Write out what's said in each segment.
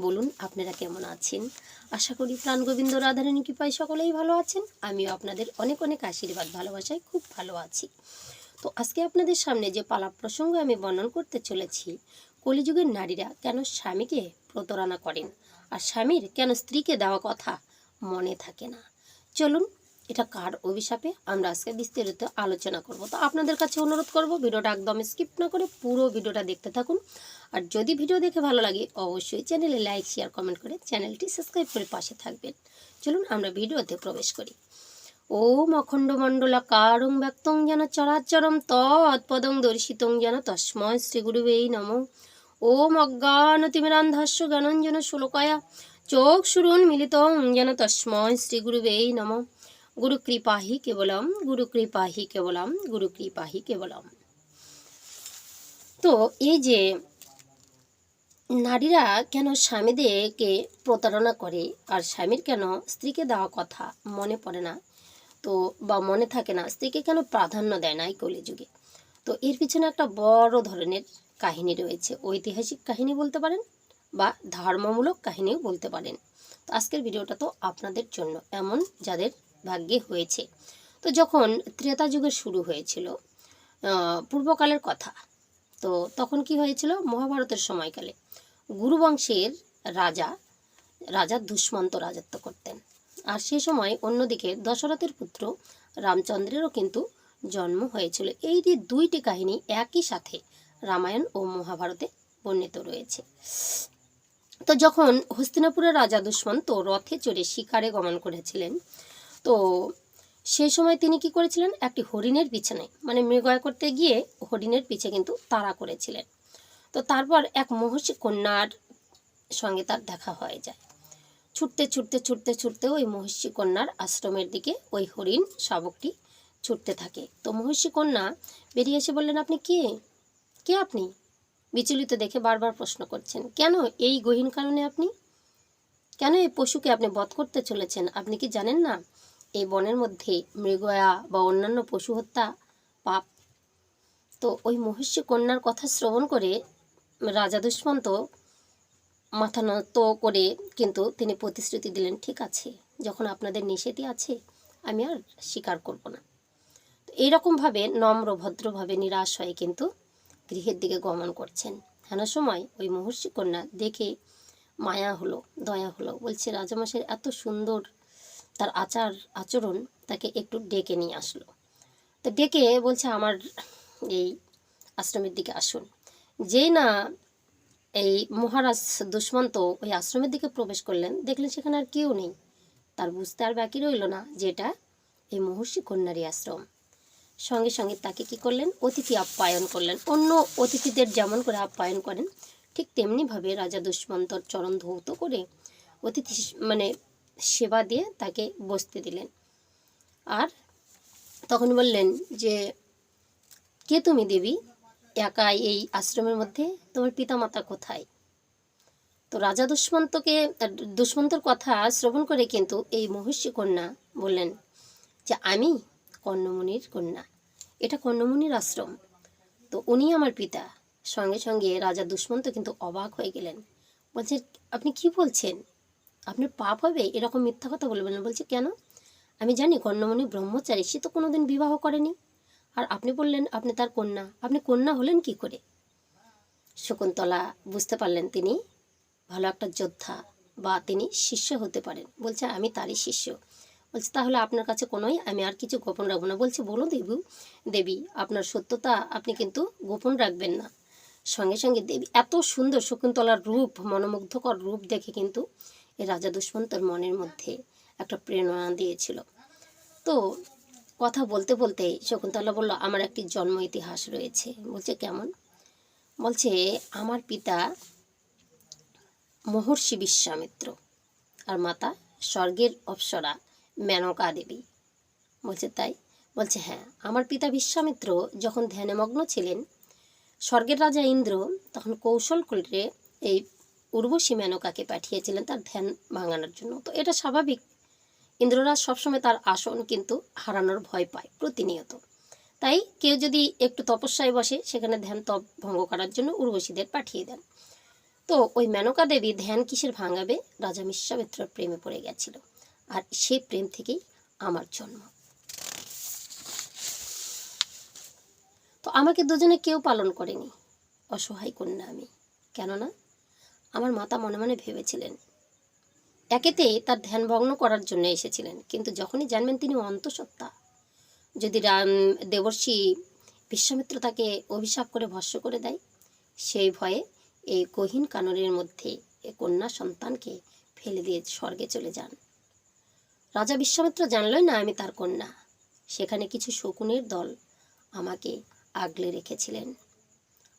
বলুন, আপনারা কেমন আছেন? আশা করি প্রাণ গোবিন্দ রাধারণী কৃপায় সকলেই ভালো আছেন। আমিও আপনাদের অনেক অনেক আশীর্বাদ, ভালোবাসায় খুব ভালো আছি। তো আজকে আপনাদের সামনে যে পালা প্রসঙ্গ আমি বর্ণন করতে চলেছি, কলিযুগের নারীরা কেন স্বামীকে প্রতারণা করেন? আর স্বামীর কেন স্ত্রীকে দেওয়া কথা মনে থাকে না? চলুন এটা কার অভিশাপে? আমরা আজকে বিস্তারিত আলোচনা করব। তো আপনাদের কাছে অনুরোধ করব, ভিডিওটা একদম স্কিপ না করে পুরো ভিডিওটা দেখতে থাকুন। আর যদি ভিডিও দেখে ভালো লাগে, অবশ্যই চ্যানেলে লাইক শেয়ার কমেন্ট করে চ্যানেলটি সাবস্ক্রাইব করে পাশে থাকবেন। চলুন আমরা ভিডিওতে প্রবেশ করি। ওম অখণ্ড মণ্ডলা কারং ব্যক্তং যেন চরাচরম তৎপদং দর্শিতং যেন তস্ময় শ্রীগুরুবেই নম। ওম অজ্ঞানতিমিরান্ধস্য জ্ঞানঞ্জন শ্লোকায়া চোখ শুরুন মিলিতং যেন তস্ময় শ্রীগুরুবেই নম। গুরু কৃপাহি কেবলম গুরু কৃপাহি কেবলম গুরু কৃপাহি কেবলম তো এই যে নারীরা কেন স্বামীদেরকে প্রতারণা করে আর স্বামীর কেন স্ত্রীকে দেওয়া কথা মনে পড়ে না? তো বা মনে থাকে না, স্ত্রীকে কেন প্রাধান্য দেয় না এই কলিযুগে? তো এর পিছনে একটা বড় ধরনের কাহিনী রয়েছে, ঐতিহাসিক কাহিনী বলতে পারেন বা ধর্মমূলক কাহিনীও বলতে পারেন। তো আজকের ভিডিওটা তো আপনাদের জন্য এমন, যাদের ভাগ্যে হয়েছে। তো যখন ত্রেতা যুগের শুরু হয়েছিল পূর্বকালের কথা, তো তখন কি হয়েছিল? মহাভারতের সময়কালে গুরুবংশের রাজা রাজা দুষ্মন্ত রাজত্ব করতেন। আর সে সময় অন্যদিকে দশরথের পুত্র রামচন্দ্রেরও কিন্তু জন্ম হয়েছিল। এই যে দুইটি কাহিনী একই সাথে রামায়ণ ও মহাভারতে বর্ণিত রয়েছে। তো যখন হস্তিনাপুরের রাজা দুষ্মন্ত রথে চড়ে শিকারে গমন করেছিলেন তো সেই সময় তিনি কি করেছিলেন? একটি হরিণের পিছনে মানে মৃগয়া করতে গিয়ে হরিণের পিছে কিন্তু তাড়া করেছিলেন। তো তারপর এক মহর্ষি কন্যার সঙ্গে তার দেখা হয়ে যায়। ছুটতে ছুটতে ছুটতে ছুটতে ওই মহর্ষি কন্যার আশ্রমের দিকে ওই হরিণ শাবকটি ছুটতে থাকে। তো মহর্ষি কন্যা বেরিয়ে এসে বললেন, আপনি কে? কে আপনি? বিচলিত দেখে বারবার প্রশ্ন করছেন, কেন এই গহীন কারণে আপনি? কেন এই পশুকে আপনি বধ করতে চলেছেন? আপনি কি জানেন না এই বনের মধ্যে মৃগয়া বা অন্যান্য পশু হত্যা পাপ। তো ওই মহর্ষি কন্যার কথা শ্রবণ করে রাজা দুষ্মন্ত মাথা নত করে কিন্তু তিনি প্রতিশ্রুতি দিলেন, ঠিক আছে, যখন আপনাদের নিষেধই আছে, আমি আর স্বীকার করব না। তো এইরকমভাবে নম্র, ভদ্রভাবে নিরাশ হয়ে কিন্তু গৃহের দিকে গমন করছেন। হেন সময় ওই মহর্ষি কন্যা দেখে মায়া হলো, দয়া হলো। বলছে রাজামশাইয়ের এত সুন্দর তার আচার, আচরণ তাকে একটু ডেকে নিয়ে আসলো। তো ডেকে বলছে, আমার এই আশ্রমের দিকে আসুন। যেই না এই মহারাজ দুষ্মন্ত ওই আশ্রমের দিকে প্রবেশ করলেন, দেখলেন সেখানে আর কেউ নেই। তার বুঝতে আর বাকি রইল না যেটা এই মহর্ষি কন্যারই আশ্রম। সঙ্গে সঙ্গে তাকে কি করলেন? অতিথি আপ্যায়ন করলেন। অন্য অতিথিদের যেমন করে আপ্যায়ন করেন, ঠিক তেমনিভাবে রাজা দুষ্মন্তর চরণ ধৌত করে অতিথি মানে সেবা দিয়ে তাকে বসতে দিলেন। আর তখন বললেন যে, কে তুমি দেবী? একা এই আশ্রমের মধ্যে? তোমার পিতামাতা কোথায়? তো রাজা দুষ্মন্তকে, দুষ্মন্তর কথা শ্রবণ করে কিন্তু এই মহর্ষি কন্যা বললেন যে, আমি কর্ণমুনির কন্যা। এটা কর্ণমুনির আশ্রম। তো উনি আমার পিতা। সঙ্গে সঙ্গে রাজা দুষ্মন্ত কিন্তু অবাক হয়ে গেলেন। বলছেন, আপনি কি বলছেন? আপনার পাপ হবে, এরকম মিথ্যা কথা বলবেন না। বলছে, কেন? আমি জানি কর্ণমণি ব্রহ্মচারী, সে তো কোনোদিন বিবাহ করেনি। আর আপনি বললেন, আপনি তার কন্যা, আপনি কন্যা হলেন কি করে? শকুন্তলা, বুঝতে পারলেন তিনি ভালো একটা যোদ্ধা বা তিনি শিষ্য হতে পারেন। বলছে, আমি তারই শিষ্য। বলছে, তাহলে আপনার কাছে কোনোই, আমি আর কিছু গোপন রাখব না। বলছে, বলো দেবী দেবী, আপনার সত্যতা আপনি কিন্তু গোপন রাখবেন না। সঙ্গে সঙ্গে দেবী, এত সুন্দর শকুন্তলার রূপ, মনোমুগ্ধকর রূপ দেখে কিন্তু রাজা দুষ্মন্তর মনের মধ্যে একটা প্রেরণা দিয়েছিল। তো কথা বলতে বলতে শকুন্তলা বলল, আমার একটি জন্ম ইতিহাস রয়েছে। বলছে, কেমন? বলছে, আমার পিতা মহর্ষি বিশ্বামিত্র আর মাতা স্বর্গের অপ্সরা মেনকা দেবী। বলছে, তাই? বলছে হ্যাঁ আমার পিতা বিশ্বামিত্র যখন ধ্যানে মগ্ন ছিলেন, স্বর্গের রাজা ইন্দ্র তখন কৌশল করে এই উর্বশী মেনকাকে পাঠিয়েছিলেন তার ধ্যান ভাঙানোর জন্য। তো এটা স্বাভাবিক। ইন্দ্ররাজ সবসময় তার আসন কিন্তু হারানোর ভয় পায় প্রতিনিয়ত। তাই কেউ যদি একটু তপস্যায় বসে, সেখানে ধ্যান তপ ভঙ্গ করার জন্য উর্বশীদের পাঠিয়ে দেন। তো ওই মেনকা দেবী ধ্যান কিসের ভাঙাবে? রাজা বিশ্বামিত্রর প্রেমে পড়ে গেছিল। আর সেই প্রেম থেকেই আমার জন্ম। তো আমাকে দুজনে কেউ পালন করেনি। অসহায় কন্যা আমি। কেননা আমার মাতা মনে মনে ভেবেছিলেন। একেতে তার ধ্যান ভগ্ন করার জন্য এসেছিলেন, কিন্তু যখনই জানবেন তিনি অন্তঃসত্ত্বা। যদি রাম দেবর্ষী বিশ্বামিত্র তাকে অভিশাপ করে ভস্য করে দেয়, সেই ভয়ে এই গহীন কাননের মধ্যে এ কন্যা সন্তানকে ফেলে দিয়ে স্বর্গে চলে যান। রাজা বিশ্বামিত্র জানলই না, আমি তার কন্যা। সেখানে কিছু শকুনের দল আমাকে আগলে রেখেছিলেন।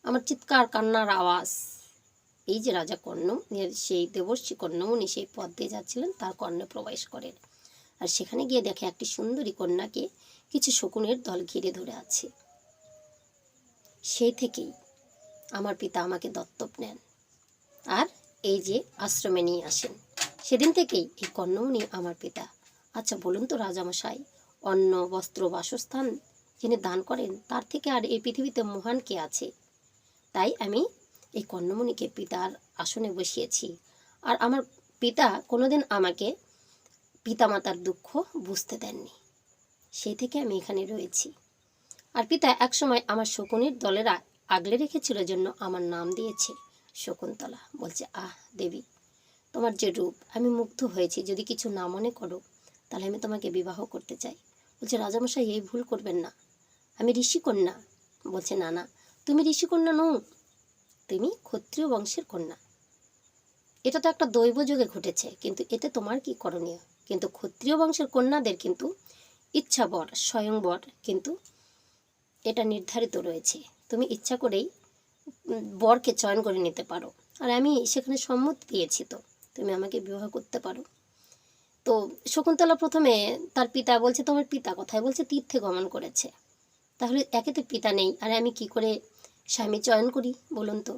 আমার চিৎকার, কান্নার আওয়াজ এই যে রাজা কর্ণ সেই দেবর্ষী কর্ণমণি সেই পথ দিয়ে যাচ্ছিলেন, তার কর্ণে প্রবেশ করেন। আর সেখানে গিয়ে দেখে একটি সুন্দরী কন্যাকে কিছু শকুনের দল ঘিরে ধরে আছে। সেই থেকেই আমার পিতা আমাকে দত্তক নেন। আর এই যে আশ্রমে নিয়ে আসেন। সেদিন থেকেই এই কর্ণমণি আমার পিতা। আচ্ছা বলুন তো রাজামশাই, অন্ন, বস্ত্র, বাসস্থান যিনি দান করেন, তার থেকে আর এই পৃথিবীতে মহান কে আছে? তাই আমি এই কর্ণমণিকে পিতার আসনে বসিয়েছি। আর আমার পিতা কোনোদিন আমাকে পিতামাতার দুঃখ বুঝতে দেননি। সেই থেকে আমি এখানে রয়েছি। আর পিতা একসময় আমার শকুনির দলেরা আগলে রেখেছিল জন্য আমার নাম দিয়েছে শকুন্তলা। বলছে, আহ, দেবী, তোমার যে রূপ, আমি মুগ্ধ হয়েছি। যদি কিছু না মনে করো, তাহলে আমি তোমাকে বিবাহ করতে চাই। বলছে, রাজামশাই, এই ভুল করবেন না। আমি ঋষিকন্যা। বলছে, না না, তুমি ঋষিকন্যা নও তুমি ক্ষত্রিয় বংশের কন্যা। এটা তো একটা দৈব যুগে ঘটেছে, কিন্তু এতে তোমার কি করণীয়? কিন্তু ক্ষত্রিয় বংশের কন্যাদের কিন্তু ইচ্ছা বর স্বয়ংবর কিন্তু এটা নির্ধারিত রয়েছে। তুমি ইচ্ছা করেই বরকে চয়ন করে নিতে পারো। আর আমি সেখানে সম্মতি দিয়েছি তো, তুমি আমাকে বিবাহ করতে পারো। তো শকুন্তলা প্রথমে তার পিতা বলছে, তোমার পিতা কোথায়? বলছে, তীর্থে গমন করেছে। তাহলে একে তো পিতা নেই, আর আমি কি করে স্বামী চয়ন করি, বলুন তো।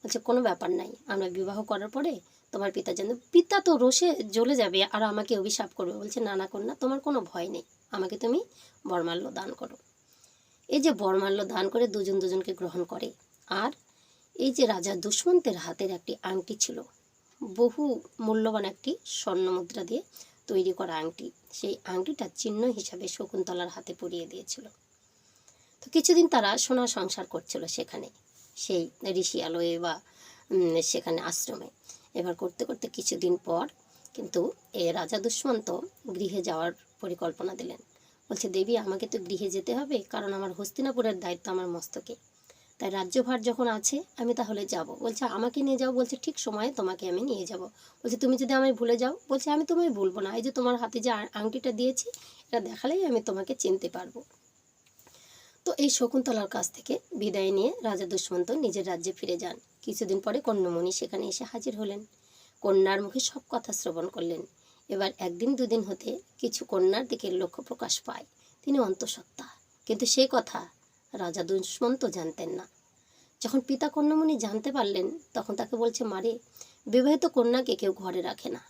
বলছে, কোনো ব্যাপার নাই। আমরা বিবাহ করার পরে তোমার পিতা যেন, পিতা তো রোষে জ্বলে যাবে, আর আমাকে অভিশাপ করবে। বলছে, না না, কন্যা, তোমার কোনো ভয় নেই। আমাকে তুমি বরমাল্য দান করো। এই যে বরমাল্য দান করে দুজন দুজনকে গ্রহণ করে, আর এই যে রাজা দুষ্মন্তের হাতের একটি আংটি ছিল, বহু মূল্যবান একটি স্বর্ণ মুদ্রা দিয়ে তৈরি করা আংটি, সেই আংটিটা চিহ্ন হিসাবে শকুন্তলার হাতে পরিয়ে দিয়েছিল। তো কিছুদিন তারা সোনা সংসার করছিল সেখানে, সেই ঋষি আলোয় বা সেখানে আশ্রমে। এবার করতে করতে কিছুদিন পর কিন্তু এ রাজা দুষ্মন্ত গৃহে যাওয়ার পরিকল্পনা দিলেন। বলছে, দেবী, আমাকে তো গৃহে যেতে হবে, কারণ আমার হস্তিনাপুরের দায়িত্ব আমার মস্তকে। তাই রাজ্যভার যখন আছে, আমি তাহলে যাব। বলছে, আমাকে নিয়ে যাও। বলছে, ঠিক সময়ে তোমাকে আমি নিয়ে যাব। বলছে, তুমি যদি আমায় ভুলে যাও? বলছে, আমি তোমায় ভুলবো না। এই যে তোমার হাতে যে আংটিটা দিয়েছি, এটা দেখালেই আমি তোমাকে চিনতে পারব। তো এই শকুন্তলার কাছ থেকে বিদায় নিয়ে রাজা দুষ্মন্ত নিজের রাজ্যে ফিরে যান। কিছুদিন পরে কন্যামণি সেখানে এসে হাজির হলেন। কন্যার মুখে সব কথা শ্রবণ করলেন। এবার একদিন দুদিন হতে কিছু কন্যার দিকে লক্ষ্য প্রকাশ পায়। তিনি অন্তঃসত্ত্বা। কিন্তু সেই কথা রাজা দুষ্মন্ত জানতেন না। যখন পিতা কন্যামণি জানতে পারলেন, তখন তাকে বলছে মারে বিবাহিত কন্যাকে কেউ ঘরে রাখে না।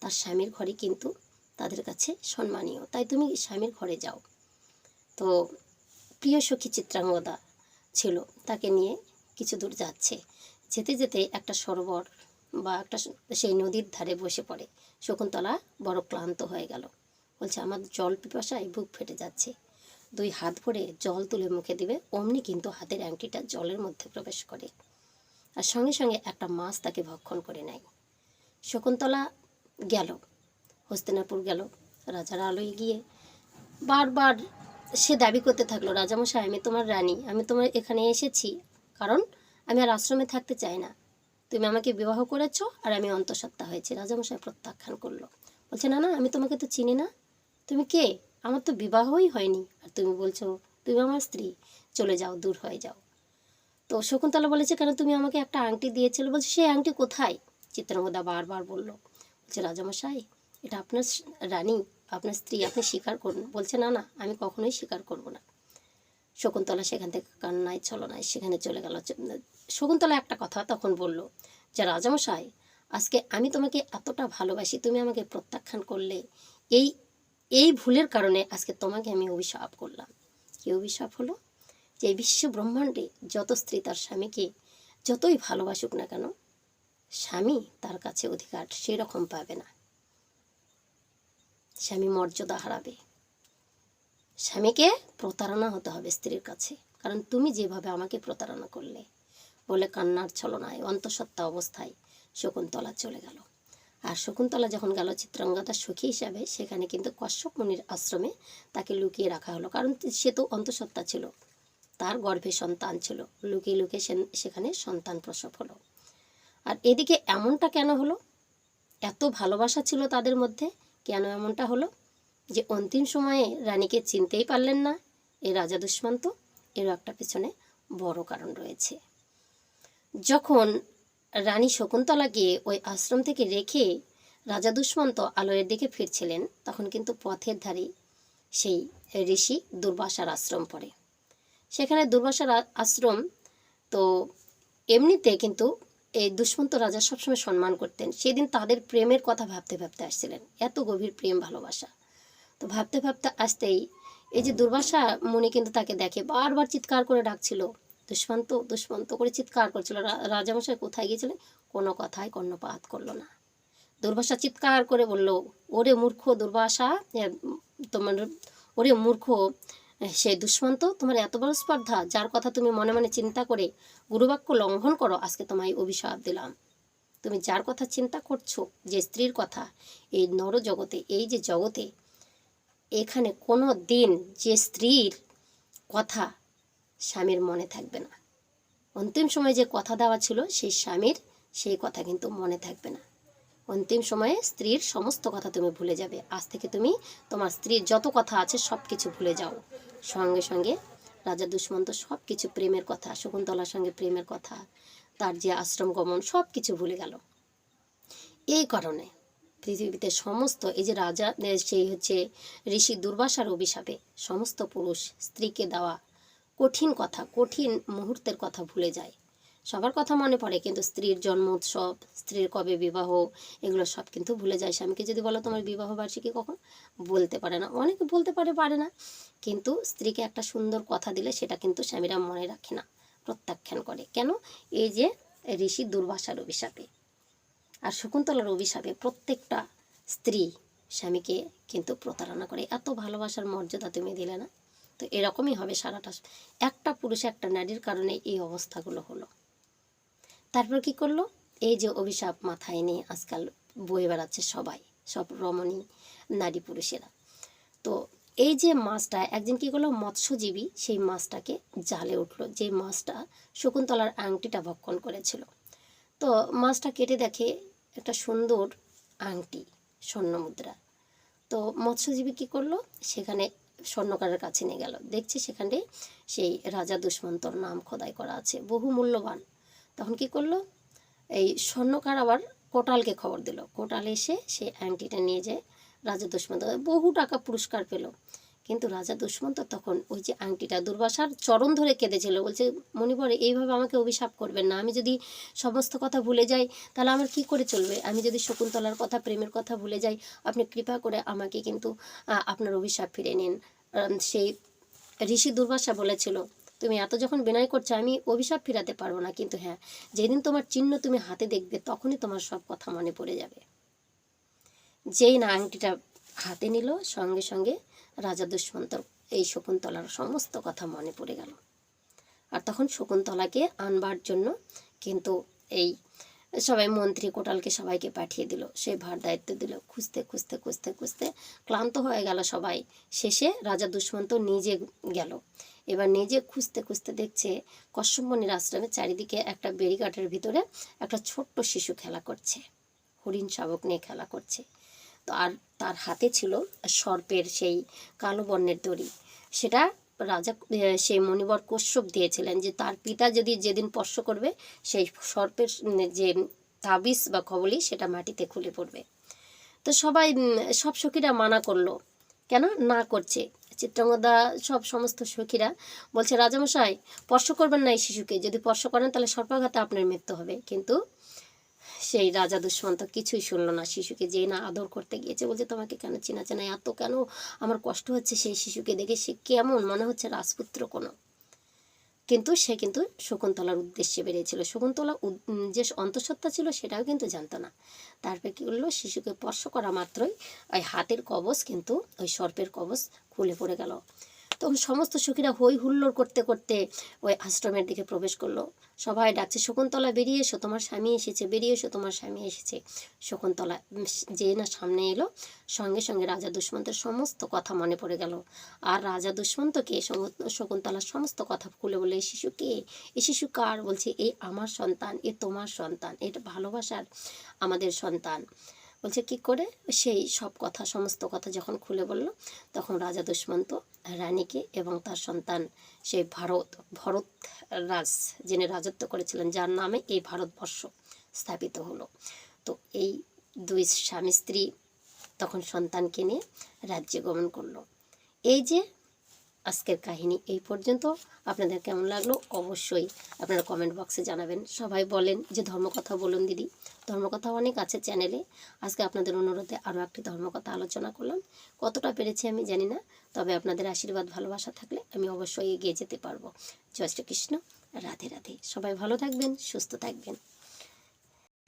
তার স্বামীর ঘরে কিন্তু তাদের কাছে সম্মানীয়। তাই তুমি স্বামীর ঘরে যাও। তো প্রিয় সখী চিত্রাঙ্গদা ছিল, তাকে নিয়ে কিছু দূর যাচ্ছে। যেতে যেতে একটা সরোবর বা একটা সেই নদীর ধারে বসে পড়ে। শকুন্তলা বড় ক্লান্ত হয়ে গেল। বলছে, আমার জল পিপাসায় বুক ফেটে যাচ্ছে। দুই হাত ভরে জল তুলে মুখে দিবে, অমনি কিন্তু হাতের আংটিটা জলের মধ্যে প্রবেশ করে। আর সঙ্গে সঙ্গে একটা মাছ তাকে ভক্ষণ করে নেয়। শকুন্তলা গেল, হস্তিনাপুর গেল। রাজার আলোয় গিয়ে বারবার সে দাবি করতে থাকল রাজামশাই আমি তোমার রানী, আমি তোমার এখানে এসেছি। কারণ আমি আর আশ্রমে থাকতে চাই না। তুমি আমাকে বিবাহ করেছ আর আমি অন্তঃসত্ত্বা হয়েছি। রাজামশাই প্রত্যাখ্যান করল। বলছে, না না, আমি তোমাকে তো চিনি না। তুমি কে? আমার তো বিবাহই হয়নি। আর তুমি বলছো, তুমি আমার স্ত্রী। চলে যাও, দূর হয়ে যাও। তো শকুন্তলা বলেছে, কেন তুমি আমাকে একটা আংটি দিয়েছিলে? বলছে, সেই আংটি কোথায়? চিত্রাঙ্গদা বারবার বলল। বলছে রাজামশাই এটা আপনার রানী। আপনার স্ত্রী আপনি স্বীকার করুন। বলছে, না না, আমি কখনোই স্বীকার করব না। শকুন্তলা সেখান থেকে কান্নায় ছলনায় সেখানে চলে গেল। শকুন্তলা একটা কথা তখন বলল, যে রাজামশাই, আজকে আমি তোমাকে এতটা ভালোবাসি, তুমি আমাকে প্রত্যাখ্যান করলে, এই এই ভুলের কারণে আজকে তোমাকে আমি অভিশাপ করলাম। কি অভিশাপ হলো? যে এই বিশ্ব ব্রহ্মাণ্ডে যত স্ত্রী তার স্বামীকে যতই ভালোবাসুক না কেন, স্বামী তার কাছে অধিকার সেরকম পাবে না। স্বামী মর্যাদা হারাবে। স্বামীকে প্রতারণা হতে হবে স্ত্রীর কাছে। কারণ তুমি যেভাবে আমাকে প্রতারণা করলে, বলে কান্নার ছলনায়, অন্তঃসত্ত্বা অবস্থায় শকুন্তলা চলে গেল। আর শকুন্তলা যখন গেল চিত্রাঙ্গদার সখী হিসাবে, সেখানে কিন্তু কশ্যপ মুনির আশ্রমে তাকে লুকিয়ে রাখা হলো। কারণ সে তো অন্তঃসত্ত্বা ছিল, তার গর্ভে সন্তান ছিল। লুকিয়ে লুকিয়ে সেখানে সন্তান প্রসব হলো। আর এদিকে এমনটা কেন হলো? এত ভালোবাসা ছিল তাদের মধ্যে কেন এমনটা হলো? যে অন্তিম সময়ে রানীকে চিনতেই পারলেন না। এই রাজা দুষ্মন্ত এরও একটা পেছনে বড় কারণ রয়েছে। যখন রানী শকুন্তলাকে ওই আশ্রম থেকে রেখে রাজা দুষ্মন্ত আলোয়ের দিকে ফিরছিলেন, তখন কিন্তু পথের ধারে সেই ঋষি দুর্বাসার আশ্রম পড়ে। সেখানে দুর্বাসার আশ্রম তো এমনিতে কিন্তু এই দুষ্মন্ত রাজা সবসময় সম্মান করতেন। সেদিন তাদের প্রেমের কথা ভাবতে ভাবতে আসছিলেন। এত গভীর প্রেম ভালোবাসা। তো ভাবতে ভাবতে আসতেই এই যে দুর্বাসা মুনি কিন্তু তাকে দেখে বারবার চিৎকার করে ডাকছিল। দুষ্মন্ত দুষ্মন্ত করে চিৎকার করছিল। রাজামশাই কোথায় গিয়েছিলেন? কোনো কথায় কর্ণপাত করল না। দুর্বাসা চিৎকার করে বলল, ওরে মূর্খ দুর্বাসা তোমার, ওরে মূর্খ সে দুষ্মন্ত তোমার এত বড় স্পর্ধা, যার কথা তুমি মনে মনে চিন্তা করে গুরুবাক্য লঙ্ঘন করো, আজকে তোমায় অভিশাপ দিলাম। তুমি যার কথা চিন্তা করছ, যে স্ত্রীর কথা, এই নর জগতে এই যে জগতে, এখানে কোনো দিন যে স্ত্রীর কথা স্বামীর মনে থাকবে না। অন্তিম সময় যে কথা দেওয়া ছিল, সেই স্বামীর সেই কথা কিন্তু মনে থাকবে না। অন্তিম সময়ে স্ত্রীর সমস্ত কথা তুমি ভুলে যাবে। আজ থেকে তুমি তোমার স্ত্রীর যত কথা আছে সব কিছু ভুলে যাও। সঙ্গে সঙ্গে রাজা দুষ্মন্ত সব কিছু প্রেমের কথা, শকুন্তলার সঙ্গে প্রেমের কথা, তার যে আশ্রম গমন সব কিছু ভুলে গেল। এই কারণে পৃথিবীতে সমস্ত এই যে রাজা সেই হচ্ছে ঋষি দুর্বাসার অভিশাপে সমস্ত পুরুষ স্ত্রীকে দেওয়া কঠিন কথা, কঠিন মুহূর্তের কথা ভুলে যায়। সবার কথা মনে পড়ে, কিন্তু স্ত্রীর জন্ম উৎসব, স্ত্রীর কবে বিবাহ, এগুলো সব কিন্তু ভুলে যায় স্বামীকে। যদি বলো তোমার বিবাহ বার্ষিকী কখন? বলতে পারে না। অনেকে বলতে পারে পারে না। কিন্তু স্ত্রীকে একটা সুন্দর কথা দিলে সেটা কিন্তু স্বামীরা মনে রাখে না, প্রত্যাখ্যান করে। কেন? এই যে ঋষি দুর্বাসার অভিশাপে আর শকুন্তলার অভিশাপে প্রত্যেকটা স্ত্রী স্বামীকে কিন্তু প্রতারণা করে। এত ভালোবাসার মর্যাদা তুমি দিলে না? তো এরকমই হবে সারাটা। একটা পুরুষ একটা নারীর কারণে এই অবস্থাগুলো হলো। তারপর কি করল? এই যে অভিশাপ মাথায় নিয়ে আজকাল বয়ে বেড়াচ্ছে সবাই, সব রমণী, নারী পুরুষেরা। তো এই যে মাছটা, একদিন কি করল? মৎস্যজীবী সেই মাছটাকে জালে উঠল, যে মাছটা শকুন্তলার আংটিটা ভক্ষণ করেছিল। তো মাছটা কেটে দেখে একটা সুন্দর আংটি, স্বর্ণ মুদ্রা। তো মৎস্যজীবী কি করল? সেখানে স্বর্ণকারের কাছে নিয়ে গেল। দেখছে সেখানে সেই রাজা দুষ্মন্তর নাম খোদাই করা আছে বহু মূল্যবান তখন কি করল? এই স্বর্ণকার আবার কোটালকে খবর দিল। কোটাল এসে সেই আংটিটা নিয়ে যায় রাজা দুষ্মন্ত। বহু টাকা পুরস্কার পেল। কিন্তু রাজা দুষ্মন্ত তখন ওই যে আংটিটা দুর্বাসার চরণ ধরে কেঁদেছিল। বলছে মণিবর এইভাবে আমাকে অভিশাপ করবেন না। আমি যদি সমস্ত কথা ভুলে যাই, তাহলে আমার কি করে চলবে? আমি যদি শকুন্তলার কথা, প্রেমের কথা ভুলে যাই, আপনি কৃপা করে আমাকে কিন্তু আপনার অভিশাপ ফিরে নিন। সেই ঋষি দুর্বাসা বলেছিল তুমি এত যখন বিনয় করছ, আমি অভিশাপ ফিরাতে পারব না, কিন্তু হ্যাঁ যেদিন তোমার চিহ্ন তুমি হাতে দেখবে, তখনই তোমার সব কথা মনে পড়ে যাবে। যেই না আংটিটা হাতে নিল, সঙ্গে সঙ্গে রাজা দুষ্মন্তর এই শকুন্তলার সমস্ত কথা মনে পড়ে গেল। আর তখন শকুন্তলাকে আনবার জন্য কিন্তু এই সবাই মন্ত্রী কোটালকে সবাইকে পাঠিয়ে দিল। সে ভার দায়িত্ব দিল। খুঁজতে খুঁজতে খুঁজতে খুঁজতে ক্লান্ত হয়ে গেল সবাই। শেষে রাজা দুষ্মন্ত নিজে গেল। এবার নিজে খুঁজতে খুঁজতে দেখছে কশ্যপমণির আশ্রমের চারিদিকে একটা বেরিকাটের ভিতরে একটা ছোট্ট শিশু খেলা করছে। হরিণ শাবক নিয়ে খেলা করছে। তো আর তার হাতে ছিল সর্পের সেই কালো বর্ণের দড়ি। সেটা রাজা সেই মণিবর কশ্যপ দিয়েছিলেন যে তার পিতা যদি যেদিন স্পর্শ করবে, সেই সর্পের যে তাবিজ বা খবলি সেটা মাটিতে খুলে পড়বে। তো সবাই সব সখীরা মানা করল। কেন? না করছে। চিত্রাঙ্গদা সব সমস্ত সখীরা বলছে, রাজামশাই, স্পর্শ করবেন না এই শিশুকে। যদি স্পর্শ করেন, তাহলে সর্পাঘাতে আপনার মৃত্যু হবে। কিন্তু সেই রাজা দুষ্মন্ত কিছুই শুনলো না শিশুকে, যে না আদর করতে গিয়েছে বলছে, তোমাকে কেন চেনা চেনা এত কেন? আমার কষ্ট হচ্ছে সেই শিশুকে দেখে। সে কেমন? মনে হচ্ছে রাজপুত্র কোনো। কিন্তু সে কিন্তু শকুন্তলার উদ্দেশ্যে বেরিয়েছিল। শকুন্তলা যে অন্তঃসত্ত্বা ছিল, সেটাও কিন্তু জানতো না। তারপরে কী করল? শিশুকে স্পর্শ করা মাত্রই ওই হাতের কবচ কিন্তু ওই সর্পের কবচ খুলে পড়ে গেল। তখন সমস্ত সখীরা হই হুল্লোড় করতে করতে ওই আশ্রমের দিকে প্রবেশ করল। সবাই ডাকছে, শকুন্তলা, বেরিয়ে এসো, তোমার স্বামী এসেছে, বেরিয়ে এসো, তোমার স্বামী এসেছে। শকুন্তলা যে না সামনে এলো, সঙ্গে সঙ্গে রাজা দুষ্মন্তের সমস্ত কথা মনে পড়ে গেল। আর রাজা দুষ্মন্তকে শকুন্তলার সমস্ত কথা খুলে বলে এই শিশু কে? এই শিশু কার? বলছে এই আমার সন্তান, এ তোমার সন্তান, এটা ভালোবাসার আমাদের সন্তান। বলছে, কি করে? সেই সব কথা, সমস্ত কথা যখন খুলে বলল, তখন রাজা দুষ্মন্ত, রানীকে এবং তার সন্তান, সেই ভারত, ভরত রাজ, যিনি রাজত্ব করেছিলেন, যার নামে এই ভারতবর্ষ স্থাপিত হলো। তো এই দুই স্বামী স্ত্রী তখন সন্তানকে নিয়ে রাজ্যে গমন করল। এই যে আজকের কাহিনী এই পর্যন্ত। আপনাদের কেমন লাগল? অবশ্যই আপনারা কমেন্ট বক্সে জানাবেন। সবাই বলেন যে ধর্মকথা বলুন দিদি। ধর্মকথা অনেক আছে চ্যানেলে আজকে আপনাদের অনুরোধে আরও একটি ধর্মকথা আলোচনা করলাম। কতটা পেরেছি আমি জানি না, তবে আপনাদের আশীর্বাদ, ভালোবাসা থাকলে আমি অবশ্যই এগিয়ে যেতে পারব। জয় শ্রীকৃষ্ণ। রাধে রাধে। সবাই ভালো থাকবেন, সুস্থ থাকবেন।